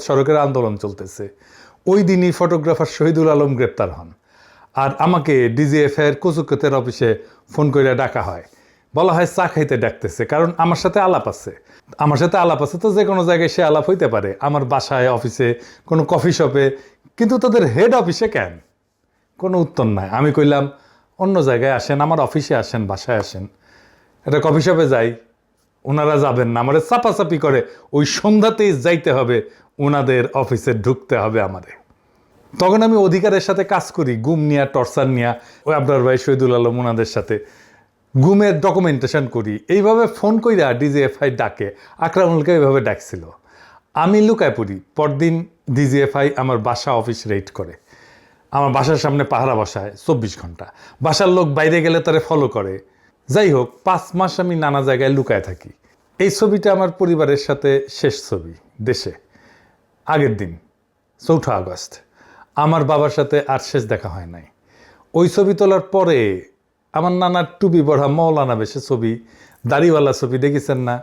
সড়কের আন্দোলন চলতেছে। ওই দিনই ফটোগ্রাফার শহীদুল আলম গ্রেপ্তার হন। আর আমাকে ডিজিএফ এর কচুকতের অফিসে ফোন করে ডাকা হয়। বলা হয়, চা খাইতে ডাকতেছে, কারণ আমার সাথে আলাপ আছে। আমার সাথে আলাপ আছে তো যে কোনো জায়গায় সে আলাপ হইতে পারে, আমার বাসায়, অফিসে, কোনো কফি শপে। কিন্তু তাদের হেড অফিসে কেন? কোনো উত্তর নাই। আমি কইলাম, অন্য জায়গায় আসেন, আমার অফিসে আসেন, বাসায় আসেন। একটা কফি শপে যাই ওনারা যাবেন না। আমাদের চাপাচাপি করে, ওই সন্ধ্যাতেই যাইতে হবে ওনাদের অফিসে ঢুকতে হবে আমাদের। তখন আমি অধিকারের সাথে কাজ করি, গুম নিয়া, টর্চার নিয়া। ওই আবরার ভাই শহীদুল আলম ওনাদের সাথে গুমের ডকুমেন্টেশন করি। এইভাবে ফোন কইরা ডিজিএফআই ডাকে। আকরামুলকে এইভাবে ডাকছিল। আমি লুকায় পড়ি। পরদিন ডিজিএফআই আমার বাসা অফিস রেড করে। আমার বাসার সামনে পাহারা বসায়, চব্বিশ ঘণ্টা। বাসার লোক বাইরে গেলে তারা ফলো করে। যাই হোক, পাঁচ মাস আমি নানা জায়গায় লুকায় থাকি। এই ছবিটা আমার পরিবারের সাথে শেষ ছবি, দেশে। আগের দিন, চৌঠা আগস্ট, আমার বাবার সাথে আর শেষ দেখা হয় নাই। ওই ছবি তোলার পরে আমার নানার টুপি পড়া মৌলানা বেশে ছবি, দাড়িওয়ালা ছবি দেখেছেন না?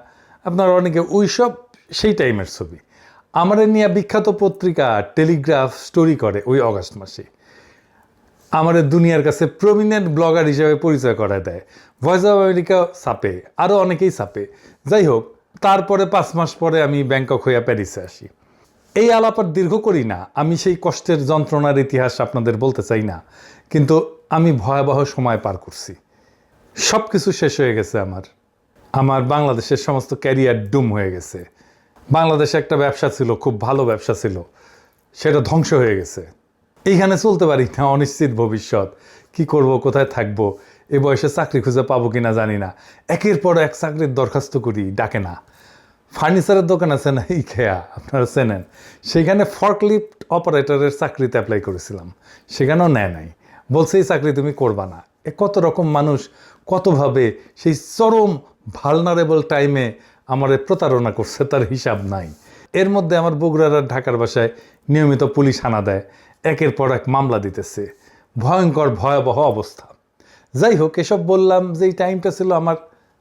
আপনারা অনেকে ওই সব সেই টাইমের ছবি। আমার নিয়ে বিখ্যাত পত্রিকা টেলিগ্রাফ স্টোরি করে ওই অগাস্ট মাসে। আমার দুনিয়ার কাছে প্রমিনেন্ট ব্লগার হিসেবে পরিচয় করায় দেয়। ভয়েস অফ আমেরিকা ছাপে আরও অনেকেই ছাপে। যাই হোক, তারপরে পাঁচ মাস পরে আমি ব্যাংকক হইয়া প্যারিসে আসি। এই আলাপ আর দীর্ঘ করি না। আমি সেই কষ্টের যন্ত্রণার ইতিহাস আপনাদের বলতে চাই না। কিন্তু আমি ভয়াবহ সময় পার করছি। সব কিছু শেষ হয়ে গেছে আমার। আমার বাংলাদেশের সমস্ত ক্যারিয়ার ডুম হয়ে গেছে। বাংলাদেশে একটা ব্যবসা ছিল, খুব ভালো ব্যবসা ছিল। সেটা ধ্বংস হয়ে গেছে। এইখানে চলতে পারি না, অনিশ্চিত ভবিষ্যৎ। কি করব, কোথায় থাকব, এ বয়সে চাকরি খুঁজে পাবো কিনা জানি না। একের পর এক চাকরির দরখাস্ত করি, ডাকে না। ফার্নিচারের দোকান আছে না এই খেয়া আপনারা চেনেন। সেখানে ফর্কলিফট অপারেটরের চাকরিতে অ্যাপ্লাই করেছিলাম। সেখানেও নেয় নাই। বলছে, এই চাকরি তুমি করবা না। এ কত রকম মানুষ, কতভাবে সেই চরম ভালনারেবল টাইমে আমার প্রতারণা করছে, তার হিসাব নাই। এর মধ্যে আমার বগুড়ার ঢাকার বাসায় নিয়মিত পুলিশ হানা দেয়। একের পর এক মামলা দিতেছে। ভয়ঙ্কর, ভয়াবহ অবস্থা। যাই হোক, এসব বললাম যে, এই টাইমটা ছিল আমার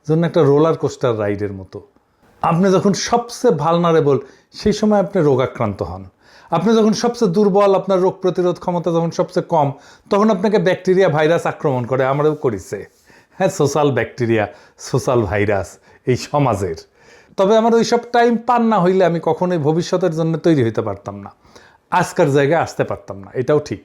জন্য একটা রোলার কোস্টার রাইডের মতো। আপনি যখন সবচেয়ে ভালনারেবল সেই সময় আপনি রোগাক্রান্ত হন। আপনি যখন সবচেয়ে দুর্বল, আপনার রোগ প্রতিরোধ ক্ষমতা যখন সবচেয়ে কম, তখন আপনাকে ব্যাকটেরিয়া ভাইরাস আক্রমণ করে, আমারও করেছে। হ্যাঁ সোশ্যাল ব্যাকটেরিয়া সোশ্যাল ভাইরাস এই সমাজের। তবে আমার ওই সব টাইম পান না হইলে আমি কখনোই ভবিষ্যতের জন্য তৈরি হইতে পারতাম না। আজকার জায়গায় আসতে পারতাম না, এটাও ঠিক।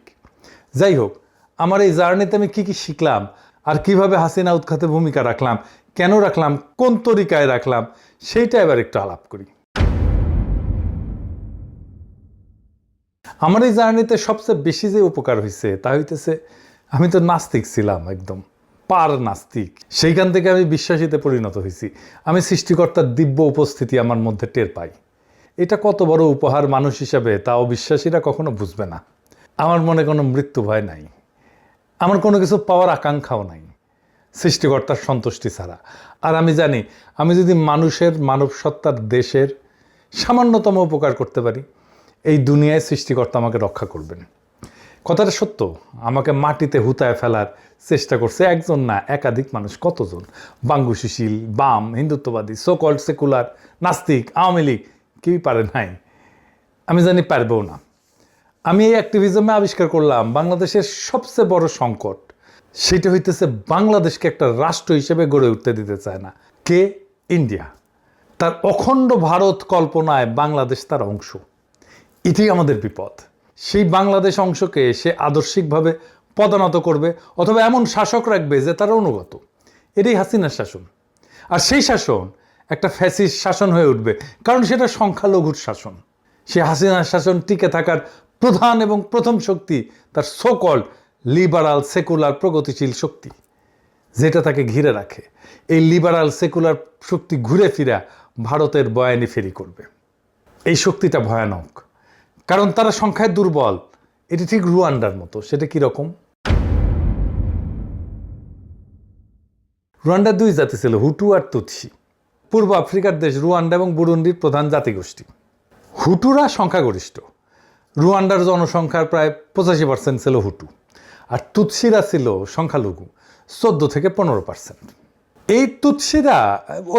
যাই হোক, আমার এই জার্নিতে আমি কি কি শিখলাম, আর কীভাবে হাসিনা উৎখাতে ভূমিকা রাখলাম কেন রাখলাম? কোন তরিকায় রাখলাম? সেইটা এবার একটু আলাপ করি। আমার এই জার্নিতে সবচেয়ে বেশি যে উপকার হয়েছে তা হইতেছে আমি তো নাস্তিক ছিলাম একদম, পার নাস্তিক। সেইখান থেকে আমি বিশ্বাসীতে পরিণত হয়েছি আমি সৃষ্টিকর্তার দিব্য উপস্থিতি আমার মধ্যে টের পাই। এটা কত বড় উপহার মানুষ হিসাবে, তা অবিশ্বাসীরা কখনো বুঝবে না। আমার মনে কোনো মৃত্যু ভয় নাই। আমার কোনো কিছু পাওয়ার আকাঙ্ক্ষাও নাই। সৃষ্টিকর্তার সন্তুষ্টি ছাড়া। আর আমি জানি, আমি যদি মানুষের মানব সত্তার দেশের সামান্যতম উপকার করতে পারি, এই দুনিয়ায় সৃষ্টিকর্তা আমাকে রক্ষা করবেন। কথাটা সত্য, আমাকে মাটিতে হুতায় ফেলার চেষ্টা করছে একজন না একাধিক মানুষ, কতজন? বাঙ্গু সুশীল বাম, হিন্দুত্ববাদী সোকল্ড সেকুলার নাস্তিক, আওয়ামী লীগ, কেউই পারে নাই। আমি জানি পারবেও না। আমি এই অ্যাক্টিভিজমে আবিষ্কার করলাম বাংলাদেশের সবচেয়ে বড় সংকট সেটা হইতেছে বাংলাদেশকে একটা রাষ্ট্র হিসেবে গড়ে উঠতে দিতে চায় না। কে? ইন্ডিয়া। তার অখণ্ড ভারত কল্পনায় বাংলাদেশ তার অংশ। এটি আমাদের বিপদ। সেই বাংলাদেশ অংশকে সে আদর্শিকভাবে পদানত করবে অথবা এমন শাসক রাখবে যে তার অনুগত। এটাই হাসিনার শাসন। আর সেই শাসন একটা ফ্যাসিস শাসন হয়ে উঠবে, কারণ সেটা সংখ্যালঘুর শাসন। সে হাসিনার শাসন টিকে থাকার প্রধান এবং প্রথম শক্তি তার সোকল লিবারাল সেকুলার প্রগতিশীল শক্তি, যেটা তাকে ঘিরে রাখে। এই লিবারাল সেকুলার শক্তি ঘুরে ফিরা ভারতের বয়ানি ফেরি করবে। এই শক্তিটা ভয়ানক, কারণ তারা সংখ্যায় দুর্বল। এটি ঠিক রুয়ান্ডার মতো, সেটা কীরকম রুয়ান্ডার দুই জাতি ছিল হুটু আর তুৎসি পূর্ব আফ্রিকার দেশ রুয়ান্ডা এবং বুরুন্ডির প্রধান জাতিগোষ্ঠী। হুটুরা সংখ্যাগরিষ্ঠ। রুয়ান্ডার জনসংখ্যার প্রায় পঁচাশি পার্সেন্ট ছিল হুটু। আর তুৎসিরা ছিল সংখ্যালঘু, চোদ্দ থেকে পনেরো পার্সেন্ট। এই তুৎসিরা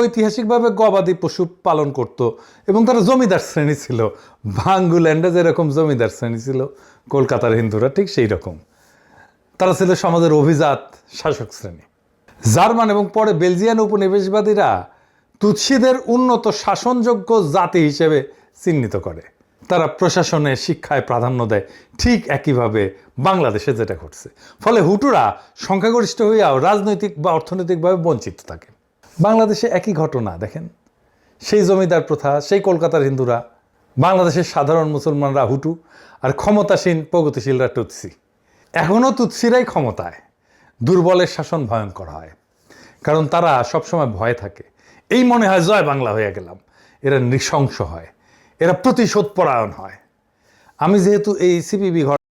ঐতিহাসিকভাবে গবাদি পশু পালন করত এবং তারা জমিদার শ্রেণি ছিল। বাঙ্গুল্যান্ডে যেরকম জমিদার শ্রেণি ছিল, কলকাতার হিন্দুরা ঠিক সেই রকম। তারা ছিল সমাজের অভিজাত শাসক শ্রেণি। জার্মান এবং পরে বেলজিয়ান উপনিবেশবাদীরা তুৎসিদের উন্নত শাসনযোগ্য জাতি হিসেবে চিহ্নিত করে। তারা প্রশাসনে শিক্ষায় প্রাধান্য দেয়। ঠিক একইভাবে বাংলাদেশে যেটা ঘটছে। ফলে হুটুরা সংখ্যাগরিষ্ঠ হইয়াও রাজনৈতিক বা অর্থনৈতিকভাবে বঞ্চিত থাকে। বাংলাদেশে একই ঘটনা, দেখেন। সেই জমিদার প্রথা, সেই কলকাতার হিন্দুরা, বাংলাদেশের সাধারণ মুসলমানরা হুটু, আর ক্ষমতাসীন, প্রগতিশীলরা টুৎসি এখনও তুৎসিরাই ক্ষমতায়। দুর্বলের শাসন ভয়ঙ্কর হয়। কারণ তারা সবসময় ভয়ে থাকে। এই মনে হয় জয় বাংলা হয়ে গেলাম। এরা নৃশংস হয়। এরা প্রতিশোধ পরায়ণ হয়। আমি যেহেতু এই সিপিবি ঘর